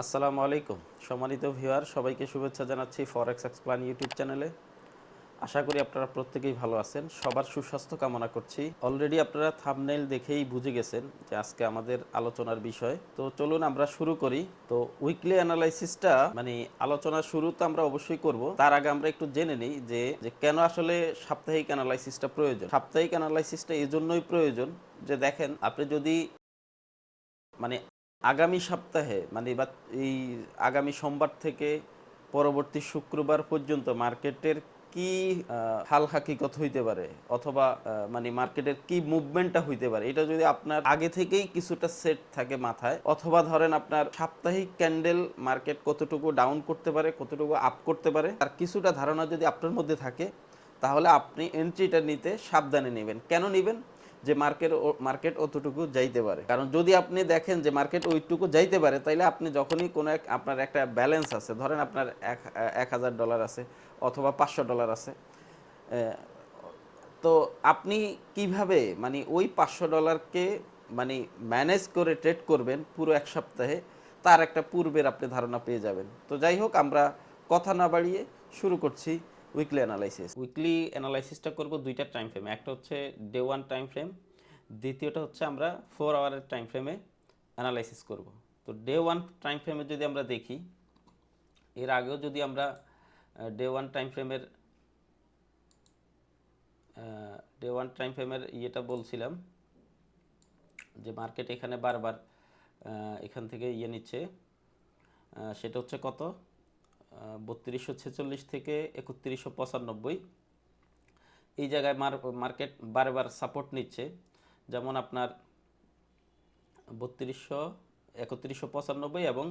আসসালামু আলাইকুম। সম্মানিত ভিউয়ার সবাইকে শুভেচ্ছা জানাচ্ছি ফরেক্স এক্সপ্লান ইউটিউব চ্যানেলে আশা করি আপনারা প্রত্যেকেই ভালো আছেন। সবার সুস্বাস্থ্য কামনা করছি। অলরেডি আপনারা থামনেল দেখেই বুঝে গেছেন যে আজকে আমাদের আলোচনার বিষয়। তো চলুন আমরা শুরু করি। তো উইকলি অ্যানালাইসিসটা মানে আলোচনা শুরু তো আমরা অবশ্যই করব। তার আগে আমরা একটু জেনে নিই যে কেন আসলে সাপ্তাহিক অ্যানালাইসিসটা প্রয়োজন? সাপ্তাহিক অ্যানালাইসিসটা এই জন্যই প্রয়োজন যে দেখেন, আপনি যদি মানে আগামী সপ্তাহে মানে বা এই আগামী সোমবার থেকে পরবর্তী শুক্রবার পর্যন্ত মার্কেটের কি হাল হাকিকত হইতে পারে? অথবা মানে মার্কেটের কি মুভমেন্টটা হইতে পারে? এটা যদি আপনার আগে থেকেই কিছুটা সেট থাকে মাথায়, অথবা ধরেন আপনার সাপ্তাহিক ক্যান্ডেল মার্কেট কতটুকু ডাউন করতে পারে, কতটুকু আপ করতে পারে, আর কিছুটা ধারণা যদি আপনার মধ্যে থাকে, তাহলে আপনি এন্ট্রিটা নিতে সাবধানে নেবেন। কেন নেবেন? যে মার্কেট মার্কেট অতটুকু যাইতে পারে। কারণ যদি আপনি দেখেন যে মার্কেট ওইটুকু যাইতে পারে, তাইলে আপনি যখনই কোনো এক, আপনার একটা ব্যালেন্স আছে, ধরেন আপনার এক এক হাজার ডলার আছে অথবা পাঁচশো ডলার আছে। তো আপনি কীভাবে মানে ওই পাঁচশো ডলারকে মানে ম্যানেজ করে ট্রেড করবেন পুরো এক সপ্তাহে, তার একটা পূর্বের আপনি ধারণা পেয়ে যাবেন। তো যাই হোক, আমরা কথা না বাড়িয়ে শুরু করছি উইকলি অ্যানালাইসিস উইকলি অ্যানালাইসিসটা করব দুইটা টাইম ফ্রেমে একটা হচ্ছে ডে ওয়ান টাইম ফ্রেম দ্বিতীয়টা হচ্ছে আমরা ফোর আওয়ারের টাইম ফ্রেমে অ্যানালাইসিস করব। তো ডে ওয়ান টাইম ফ্রেমে যদি আমরা দেখি, এর আগেও যদি আমরা ডে ওয়ান টাইম ফ্রেমের ডে ওয়ান টাইম ফ্রেমের ইয়েটা বলছিলাম যে মার্কেট এখানে বারবার এখান থেকে ইয়ে নিচ্ছে। সেটা হচ্ছে কত? বত্রিশশো ছেচল্লিশ থেকে একত্রিশশো পঁচানব্বই। এই জায়গায় মার মার্কেট বারবার সাপোর্ট নিচ্ছে। যেমন আপনার বত্রিশশো, একত্রিশশো পঁচানব্বই এবং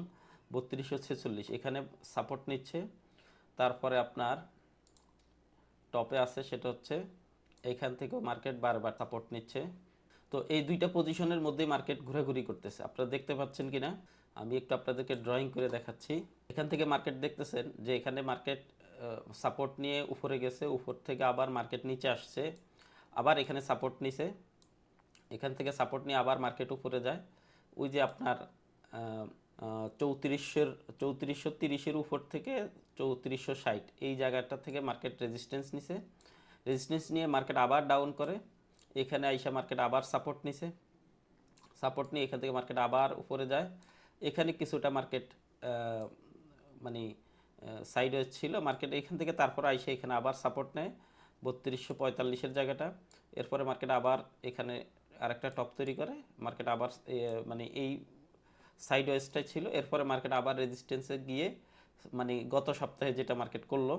বত্রিশশো ছেচল্লিশ, এখানে সাপোর্ট নিচ্ছে। তারপরে আপনার টপে আছে সেটা হচ্ছে এইখান থেকেও মার্কেট বারবার সাপোর্ট নিচ্ছে। তো এই দুইটা পজিশনের মধ্যে মার্কেট ঘোরাঘুরি করতেছে। আপনারা দেখতে পাচ্ছেন কিনা? আমি একটু আপনাদেরকে ড্রয়িং করে দেখাচ্ছি। এখান থেকে মার্কেট দেখতেছেন যে এখানে মার্কেট সাপোর্ট নিয়ে উপরে গেছে, উপর থেকে আবার মার্কেট নিচে আসছে, আবার এখানে সাপোর্ট নিছে। এখান থেকে সাপোর্ট নিয়ে আবার মার্কেট উপরে যায়। ওই যে আপনার চৌত্রিশের, চৌত্রিশশো তিরিশের উপর থেকে চৌত্রিশশো ষাট। এই জায়গাটা থেকে মার্কেট রেজিস্ট্যান্স নিছে। রেজিস্ট্যান্স নিয়ে মার্কেট আবার ডাউন করে। এখানে আইসা মার্কেট আবার সাপোর্ট নিছে। সাপোর্ট নিয়ে এখান থেকে মার্কেট আবার উপরে যায়। এখানে কিছুটা মার্কেট মানে সাইড ছিল। মার্কেট এখান থেকে তারপর আইসে এখানে আবার সাপোর্ট নেয়। বত্রিশশো পঁয়তাল্লিশের জায়গাটা। এরপরে মার্কেট আবার এখানে আরেকটা টপ তৈরি করে। মার্কেট আবার মানে এই সাইড ওয়েজটাই ছিল। এরপরে মার্কেট আবার রেজিস্ট্যান্সে গিয়ে মানে গত সপ্তাহে যেটা মার্কেট করল,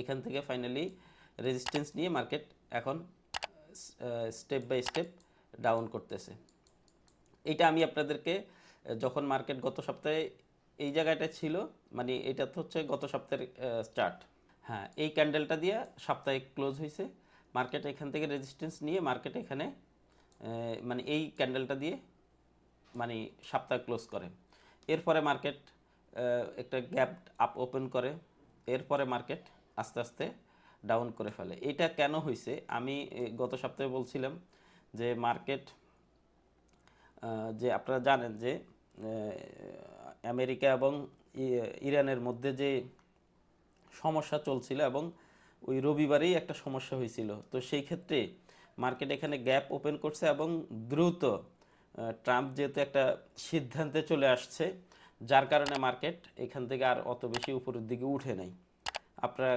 এখান থেকে ফাইনালি রেজিস্ট্যান্স নিয়ে মার্কেট এখন স্টেপ বাই স্টেপ ডাউন করতেছে। এইটা আমি আপনাদেরকে যখন মার্কেট গত সপ্তাহে এই জায়গাটা ছিল মানে এটা তো হচ্ছে গত সপ্তাহের চার্ট হ্যাঁ এই ক্যান্ডেলটা দিয়ে সাপ্তাহিক ক্লোজ হয়েছে মার্কেট এখান থেকে রেজিস্ট্যান্স নিয়ে মার্কেট এখানে মানে এই ক্যান্ডেলটা দিয়ে মানে সপ্তাহ ক্লোজ করে। এরপরে মার্কেট একটা গ্যাপ আপ ওপেন করে, এরপরে মার্কেট আস্তে আস্তে ডাউন করে ফেলে। এটা কেন হয়েছে আমি গত সপ্তাহে বলছিলাম যে মার্কেট যে আপনারা জানেন যে আমেরিকা এবং ইরানের মধ্যে যে সমস্যা চলছিল এবং ওই রবিবারেই একটা সমস্যা হয়েছিল তো সেই ক্ষেত্রে মার্কেট এখানে গ্যাপ ওপেন করছে এবং দ্রুত ট্রাম্প যেহেতু একটা সিদ্ধান্তে চলে আসছে যার কারণে মার্কেট এখান থেকে আর অত বেশি উপরের দিকে উঠে নাই। আপনারা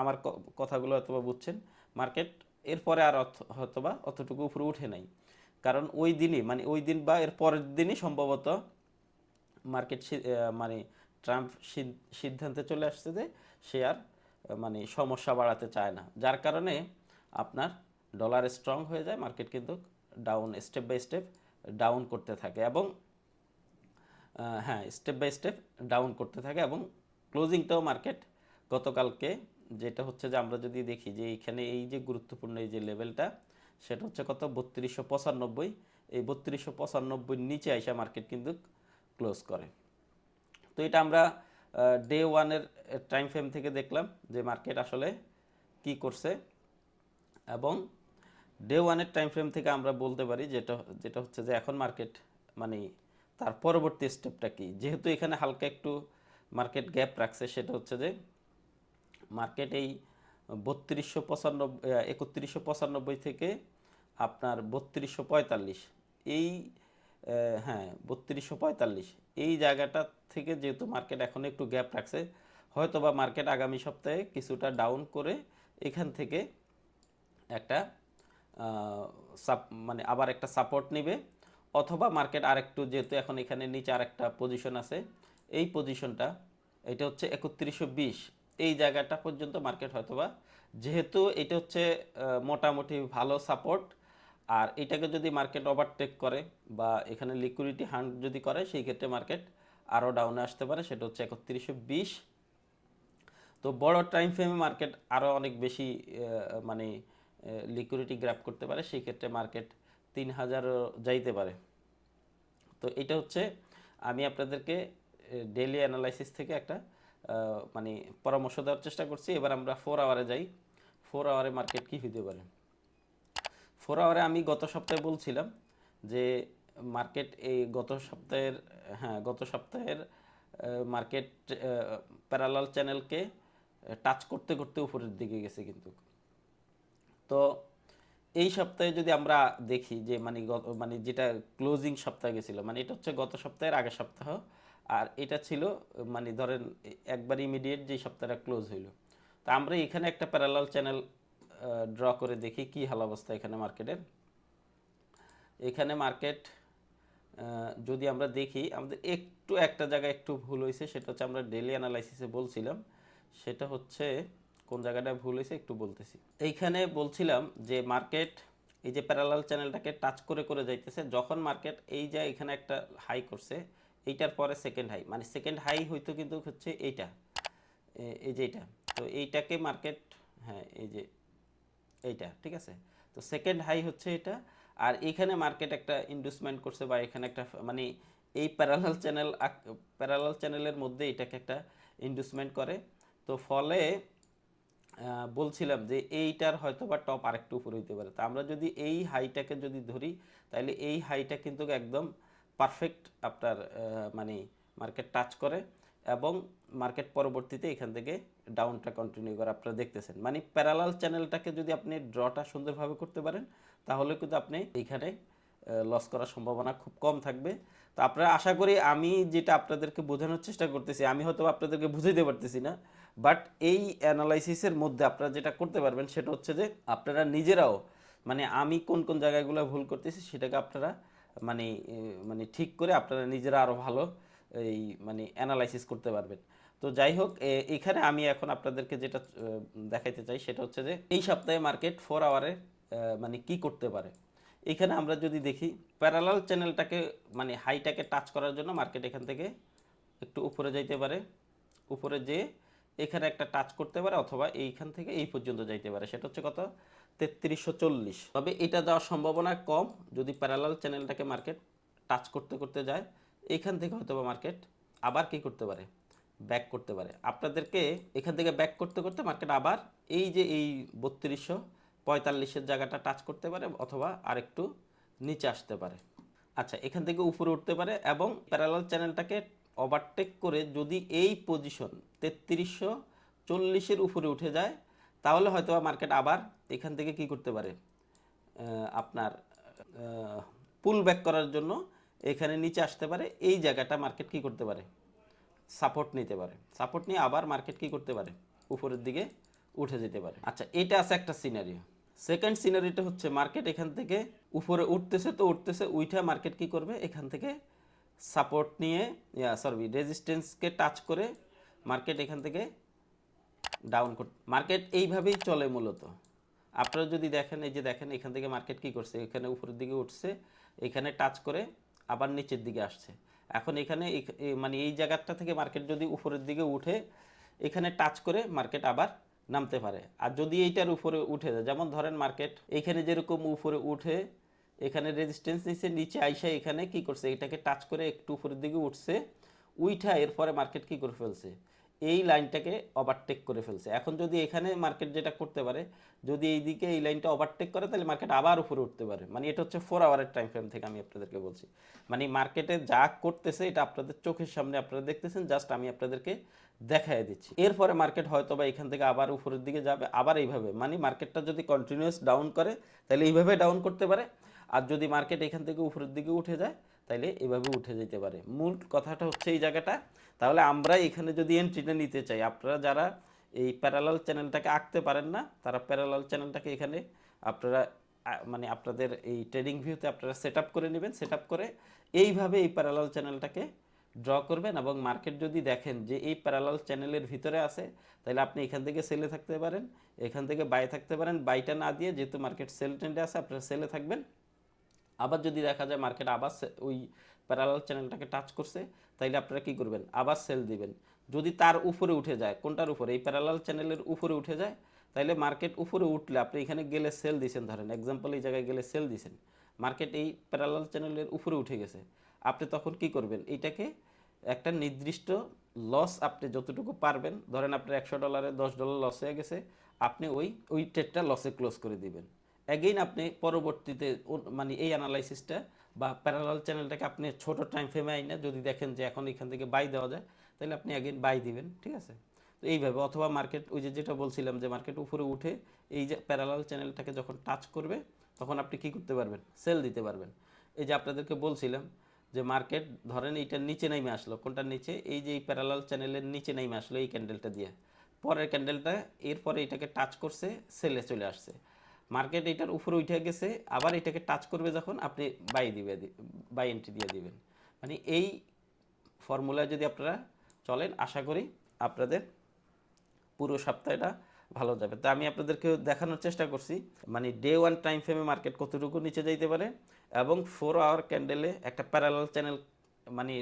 আমার কথাগুলো হয়তোবা বুঝছেন। মার্কেট এরপরে আর হয়তোবা অতটুকু উপরে উঠে নাই। কারণ ওই দিনই মানে ওই দিন বা এর পরের দিনই সম্ভবত মার্কেট মানে ট্রাম্প সিদ্ধান্তে চলে আসছে যে সে আর মানে সমস্যা বাড়াতে চায় না। যার কারণে আপনার ডলার স্ট্রং হয়ে যায় মার্কেট কিন্তু down step by step down করতে থাকে এবং হ্যাঁ স্টেপ বাই স্টেপ ডাউন করতে থাকে এবং ক্লোজিংটাও মার্কেট গতকালকে, যেটা হচ্ছে যে আমরা যদি দেখি যে এইখানে এই যে গুরুত্বপূর্ণ এই যে লেভেলটা সেটা হচ্ছে কত? বত্রিশশো পঁচানব্বই। এই বত্রিশশো পঁচানব্বই নিচে আইসা মার্কেট কিন্তু ক্লোজ করে। তো এটা আমরা ডে ওয়ানের টাইম ফ্রেম থেকে দেখলাম যে মার্কেট আসলে কি করছে এবং ডে ওয়ানের টাইম ফ্রেম থেকে আমরা বলতে পারি যেটা যেটা হচ্ছে যে এখন মার্কেট মানে তার পরবর্তী স্টেপটা কি? যেহেতু এখানে হালকা একটু মার্কেট গ্যাপ রাখছে, সেটা হচ্ছে যে মার্কেট এই বত্রিশশো পঁচানব্বই একত্রিশশো পঁচানব্বই থেকে আপনার বত্রিশশো পঁয়তাল্লিশ। এই হ্যাঁ বত্রিশশো পঁয়তাল্লিশ। এই জায়গাটা থেকে যেহেতু মার্কেট এখন একটু গ্যাপ রাখছে হয়তো বা মার্কেট আগামী সপ্তাহে কিছুটা ডাউন করে এখান থেকে একটা সাপ- মানে আবার একটা সাপোর্ট নেবে। অথবা মার্কেট আরেকটু, যেহেতু এখন এখানে নিচে আরেকটা পজিশন আছে, এই পজিশনটা এটা হচ্ছে একত্রিশশো বিশ। এই জায়গাটা পর্যন্ত মার্কেট হয়তোবা, যেহেতু এটা হচ্ছে মোটামুটি ভালো সাপোর্ট আর এটাকে যদি মার্কেট ওভারটেক করে বা এখানে লিকুইডিটি হান্ড যদি করে, সেই ক্ষেত্রে মার্কেট আরও ডাউনে আসতে পারে, সেটা হচ্ছে একত্রিশশো বিশ। তো বড় টাইম ফ্রেমে মার্কেট আরও অনেক বেশি মানে লিকুইডিটি গ্র্যাপ করতে পারে, সেই ক্ষেত্রে মার্কেট তিন হাজারও যাইতে পারে। তো এটা হচ্ছে আমি আপনাদেরকে ডেলি অ্যানালাইসিস থেকে একটা মানে পরামর্শ দেওয়ার চেষ্টা করছি। এবার আমরা ফোর আওয়ারে যাই। ফোর আওয়ারে মার্কেট কি হইতে পারে? ফোর আওয়ারে আমি গত সপ্তাহে বলছিলাম যে মার্কেট এই গত সপ্তাহের হ্যাঁ গত সপ্তাহের মার্কেট প্যারালাল চ্যানেলকে টাচ করতে করতে উপরের দিকে গেছে কিন্তু। তো এই সপ্তাহে যদি আমরা দেখি যে মানে মানে যেটা ক্লোজিং সপ্তাহে গেছিল মানে এটা হচ্ছে গত সপ্তাহের আগের সপ্তাহ, আর এটা ছিল মানে ধরেন একবার ইমিডিয়েট যে সপ্তাহটা ক্লোজ হইল। তো আমরা এখানে একটা প্যারালাল চ্যানেল ড্র করে দেখি কি হাল অবস্থা এখানে মার্কেটের এখানে মার্কেট যদি আমরা দেখি, আমাদের একটু একটা জায়গায় একটু ভুল হয়েছে সেটা হচ্ছে আমরা ডেলি অ্যানালাইসিসে বলছিলাম, সেটা হচ্ছে কোন জায়গাটা ভুল হয়েছে একটু বলতেছি। এইখানে বলছিলাম যে মার্কেট এই যে প্যারালাল চ্যানেলটাকে টাচ করে করে যাইতেছে, যখন মার্কেট এই যে এখানে একটা হাই করছে, এইটার পরে সেকেন্ড হাই মানে সেকেন্ড হাই হইতো কিন্তু হচ্ছে এইটা এই যে এইটা তো এইটাকে মার্কেট হ্যাঁ এই যে এইটা, ঠিক আছে? তো সেকেন্ড হাই হচ্ছে এটা, আর এখানে মার্কেট একটা ইনভেস্টমেন্ট করছে বা এখানে একটা মানে এই প্যারালাল চ্যানেল প্যারালাল চ্যানেলের মধ্যে এটাকে একটা ইনভেস্টমেন্ট করে। তো ফলে বলছিলাম যে এইটার হয়তো বা টপ আরেকটু উপরে হইতে পারে। তো আমরা যদি এই হাইটাকে যদি ধরি তাহলে এই হাইটা কিন্তু একদম পারফেক্ট আপনার মানে মার্কেট টাচ করে এবং মার্কেট পরবর্তীতে এখান থেকে ডাউনটা কন্টিনিউ করে আপনারা দেখতেছেন। মানে প্যারালাল চ্যানেলটাকে যদি আপনি ড্রটা সুন্দরভাবে করতে পারেন, তাহলে কিন্তু আপনি এইখানে লস করার সম্ভাবনা খুব কম থাকবে। তো আপনারা আশা করি আমি যেটা আপনাদেরকে বোঝানোর চেষ্টা করতেছি, আমি হয়তো আপনাদেরকে বুঝাইতে পারতেছি না বাট এই অ্যানালাইসিসের মধ্যে আপনারা যেটা করতে পারবেন সেটা হচ্ছে যে আপনারা নিজেরাও মানে আমি কোন কোন জায়গাগুলো ভুল করতেছি সেটাকে আপনারা মানে মানে ঠিক করে আপনারা নিজেরা আরও ভালো এই মানে অ্যানালাইসিস করতে পারবেন। তো যাই হোক এখানে আমি এখন আপনাদেরকে যেটা দেখাইতে চাই সেটা হচ্ছে যে এই সপ্তাহে মার্কেট ফোর আওয়ারে মানে কি করতে পারে। এখানে আমরা যদি দেখি, প্যারালাল চ্যানেলটাকে মানে হাইটাকে টাচ করার জন্য মার্কেট এখান থেকে একটু উপরে যাইতে পারে। উপরে যেয়ে এখানে একটা টাচ করতে পারে অথবা এইখান থেকে এই পর্যন্ত যাইতে পারে। সেটা হচ্ছে কত? তেত্রিশশো চল্লিশ। তবে এটা যাওয়ার সম্ভাবনা কম। যদি প্যারালাল চ্যানেলটাকে মার্কেট টাচ করতে করতে যায় এইখান থেকে হয়তো বা মার্কেট আবার কি করতে পারে? ব্যাক করতে পারে। আপনাদেরকে এখান থেকে ব্যাক করতে করতে মার্কেট আবার এই যে এই বত্রিশশো পঁয়তাল্লিশের জায়গাটা টাচ করতে পারে অথবা আরেকটু নিচে আসতে পারে। আচ্ছা এখান থেকে উপরে উঠতে পারে এবং প্যারালাল চ্যানেলটাকে ওভারটেক করে যদি এই পজিশন তেত্রিশশো চল্লিশের উপরে উঠে যায়, তাহলে হয়তো মার্কেট আবার এখান থেকে কি করতে পারে? আপনার পুল ব্যাক করার জন্য এখানে নিচে আসতে পারে। এই জায়গাটা মার্কেট কি করতে পারে? সাপোর্ট নিতে পারে। সাপোর্ট নিয়ে আবার মার্কেট কি করতে পারে? উপরের দিকে উঠে যেতে পারে। আচ্ছা এটা আছে একটা সিনারিও সেকেন্ড সিনারিটা হচ্ছে মার্কেট এখান থেকে উপরে উঠতেছে তো উঠতেছে, উইঠা মার্কেট কি করবে? এখান থেকে সাপোর্ট নিয়ে সরি রেজিস্ট্যান্সকে টাচ করে মার্কেট এখান থেকে ডাউন করতে মার্কেট এইভাবেই চলে মূলত। আপনারা যদি দেখেন, এই যে দেখেন, এখান থেকে মার্কেট কি করছে? এখানে উপরের দিকে উঠছে, এখানে টাচ করে আবার নিচের দিকে আসছে। এখন এখানে মানে এই জায়গাটা থেকে মার্কেট যদি উপরের দিকে উঠে, এখানে টাচ করে মার্কেট আবার নামতে পারে। আর যদি এইটার উপরে উঠে যেমন ধরেন মার্কেট এখানে যেরকম উপরে উঠে এখানে রেজিস্ট্যান্স নিচে নিচে আইসা এখানে কি করছে? এটাকে টাচ করে একটু উপরের দিকে উঠছে, উইঠা এরপরে মার্কেট কি করে ফেলছে? এই লাইনটাকে ওভারটেক করে ফেলছে। এখন যদি এখানে মার্কেট যেটা করতে পারে, যদি এইদিকে এই লাইনটা ওভারটেক করে, তাহলে মার্কেট আবার উপরে উঠতে পারে। মানে এটা হচ্ছে ফোর আওয়ারের টাইম ফ্রেম থেকে আমি আপনাদেরকে বলছি। মানে মার্কেটে যা করতেছে, এটা আপনাদের চোখের সামনে আপনারা দেখতেছেন জাস্ট আমি আপনাদেরকে দেখাই দিচ্ছি। এরপরে মার্কেট হয়তো বা এখান থেকে আবার উপরের দিকে যাবে, আবার এইভাবে। মানে মার্কেটটা যদি কন্টিনিউয়াস ডাউন করে, তাহলে এইভাবে ডাউন করতে পারে। আর যদি মার্কেট এখান থেকে উপরের দিকে উঠে যায় তাহলে এভাবে উঠে যেতে পারে। মূল কথাটা হচ্ছে এই জায়গাটা। তাহলে আমরা এখানে যদি এন্ট্রিটা নিতে চাই, আপনারা যারা এই প্যারালাল চ্যানেলটাকে আঁকতে পারেন না, তারা প্যারালাল চ্যানেলটাকে এখানে আপনারা মানে আপনাদের এই ট্রেডিং ভিউতে আপনারা সেট করে নেবেন। সেট করে এইভাবে এই প্যারালাল চ্যানেলটাকে ড্র করবেন এবং মার্কেট যদি দেখেন যে এই প্যারালাল চ্যানেলের ভিতরে আছে তাহলে আপনি এখান থেকে সেলে থাকতে পারেন। এখান থেকে বাই থাকতে পারেন। বাইটা না দিয়ে যেহেতু মার্কেট সেল ট্রেন্ডে আছে, আপনারা সেলে থাকবেন। আবার যদি দেখা যায় মার্কেট আবার ওই প্যারালাল চ্যানেলটাকে টাচ করছে, তাইলে আপনারা কি করবেন? আবার সেল দিবেন। যদি তার উপরে উঠে যায়, কোনটার উপরে? এই প্যারালাল চ্যানেলের উপরে উঠে যায়, তাইলে মার্কেট উপরে উঠলে আপনি এখানে গেলে সেল দিছেন। ধরেন এক্সাম্পল এই জায়গায় গেলে সেল দিছেন। মার্কেট এই প্যারালাল চ্যানেলের উপরে উঠে গেছে। আপনি তখন কি করবেন? এইটাকে একটা নির্দিষ্ট লস আপনি যতটুকু পারবেন, ধরেন আপনার একশো ডলারে দশ ডলার লস হয়ে গেছে, আপনি ওই ওই ট্রেডটা লসে ক্লোজ করে দিবেন। অ্যাগেইন আপনি পরবর্তীতে মানে এই অ্যানালাইসিসটা বা প্যারালাল চ্যানেলটাকে আপনি ছোট টাইম ফ্রেমে আইনা যদি দেখেন যে এখন এখান থেকে বাই দেওয়া যায়, তাহলে আপনি অ্যাগেইন বাই দিবেন, ঠিক আছে? তো এইভাবে, অথবা মার্কেট ওই যে যেটা বলছিলাম যে মার্কেট উপরে উঠে এই যে প্যারালাল চ্যানেলটাকে যখন টাচ করবে, তখন আপনি কি করতে পারবেন? সেল দিতে পারবেন। এই যে আপনাদেরকে বলছিলাম যে মার্কেট ধরেন এইটার নিচে নেমে আসলো, কোনটার নিচে? এই যে এই প্যারালাল চ্যানেলের নিচে নেমে আসলো এই ক্যান্ডেলটা দিয়ে। পরের ক্যান্ডেলটা এরপরে এটাকে টাচ করছে সেলে চলে আসছে। মার্কেট এটার উপরে উঠে গেছে, আবার এটাকে টাচ করবে যখন আপনি বাই দিবে বাই এন্ট্রি দিয়ে দিবেন। মানে এই ফর্মুলায় যদি আপনারা চলেন, আশা করি আপনাদের পুরো সপ্তাহটা ভালো যাবে। তো আমি আপনাদেরকে দেখানোর চেষ্টা করছি মানে ডে ওয়ান টাইম ফ্রেমে মার্কেট কতটুকু নিচে যাইতে পারে এবং ফোর আওয়ার ক্যান্ডেলে একটা প্যারালাল চ্যানেল মানে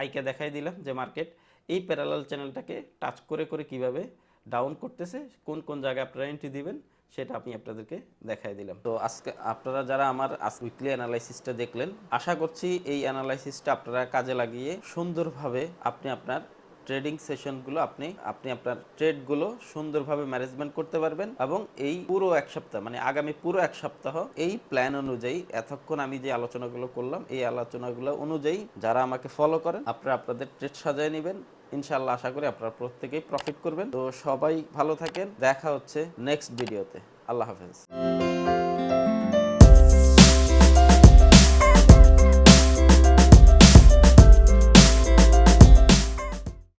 আইকে দেখাই দিলাম যে মার্কেট এই প্যারালাল চ্যানেলটাকে টাচ করে করে কীভাবে ডাউন করতেছে, কোন কোন জায়গায় আপনারা এন্ট্রি দিবেন সেটা আমি আপনাদেরকে দেখাই দিলাম। তো আজকে আপনারা যারা আমার আজ উইকলি অ্যানালাইসিসটা দেখলেন, আশা করছি এই অ্যানালাইসিসটা আপনারা কাজে লাগিয়ে সুন্দরভাবে আপনি আপনার ট্রেডিং সেশনগুলো আপনি আপনি আপনার ট্রেডগুলো সুন্দরভাবে ম্যানেজমেন্ট করতে পারবেন এবং এই পুরো এক সপ্তাহ মানে আগামী পুরো এক সপ্তাহ এই প্ল্যান অনুযায়ী এতক্ষণ আমি যে আলোচনাগুলো করলাম, এই আলোচনাগুলো অনুযায়ী যারা আমাকে ফলো করেন, আপনারা আপনাদের ট্রেড সাজায় নেবেন। ইনশাল্লাহ আশা করি আপনারা প্রত্যেকেই প্রফিট করবেন। তো সবাই ভালো থাকেন। দেখা হচ্ছে নেক্সট ভিডিওতে আল্লাহ হাফেজ।